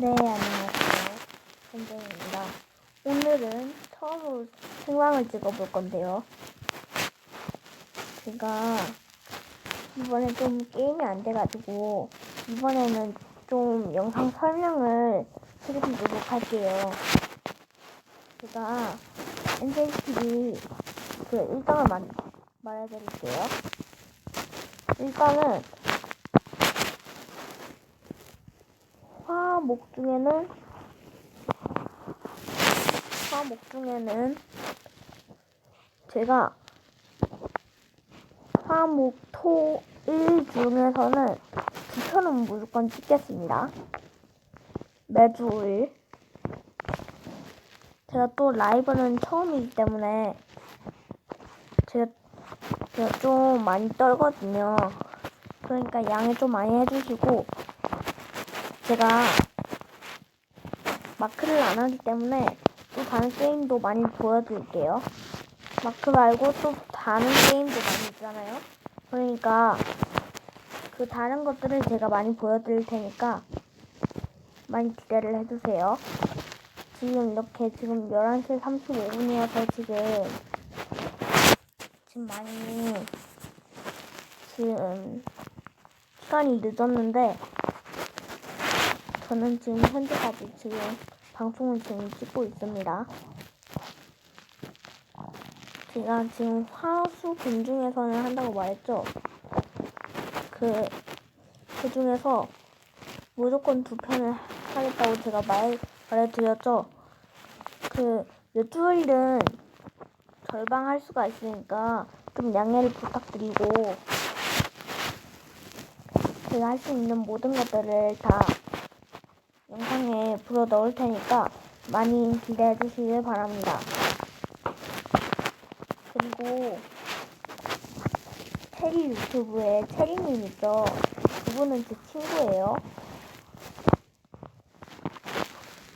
네, 안녕하세요. 선생입니다. 오늘은 처음으로 생방을 찍어볼 건데요. 제가 이번에 좀 게임이 안 돼가지고 이번에는 좀 영상 설명을 해드리도록 할게요. 제가 NJTV 그 일당을 말, 말해드릴게요. 일단은 화목 중에는 화목 중에는 제가 화목 토 일 중에서는 두 편은 무조건 찍겠습니다. 매주일 제가 또 라이브는 처음이기 때문에 제가, 제가 좀 많이 떨거든요. 그러니까 양해 좀 많이 해주시고 제가 마크를 안 하기 때문에 또 다른 게임도 많이 보여드릴게요. 마크 말고 또 다른 게임도 많이 있잖아요. 그러니까 그 다른 것들을 제가 많이 보여드릴 테니까 많이 기대를 해주세요. 지금 이렇게 지금 11시 35분이어서 지금 지금 많이 지금 시간이 늦었는데 저는 지금 현재까지 지금 방송을 지금 찍고 있습니다. 제가 지금 화수 분 중에서는 한다고 말했죠. 그, 그 중에서 무조건 두 편을 하겠다고 제가 말, 말해드렸죠. 그, 요일은 절방 할 수가 있으니까 좀 양해를 부탁드리고 제가 할 수 있는 모든 것들을 다 불어 넣을 테니까 많이 기대해 주시길 바랍니다. 그리고 체리 유튜브에 체리님 있죠? 그분은 제 친구예요.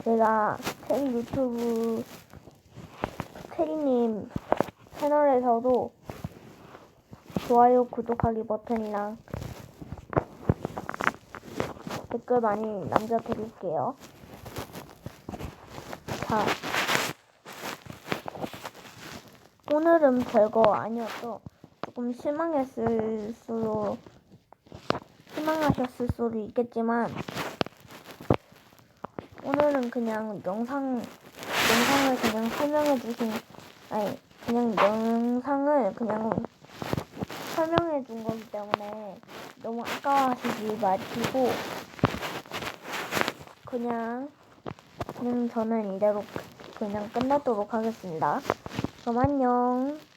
제가 체리 유튜브 체리님 채널에서도 좋아요, 구독하기 버튼이랑 댓글 많이 남겨드릴게요. 자, 오늘은 별거 아니었죠. 조금 실망했을 수도, 실망하셨을 수도 있겠지만, 오늘은 그냥 영상, 영상을 그냥 설명해 주신, 아니, 그냥 영상을 그냥 설명해 준 거기 때문에 너무 아까워하시지 마시고, 그냥 그냥 저는 이대로 그냥 끝내도록 하겠습니다. 그럼 안녕.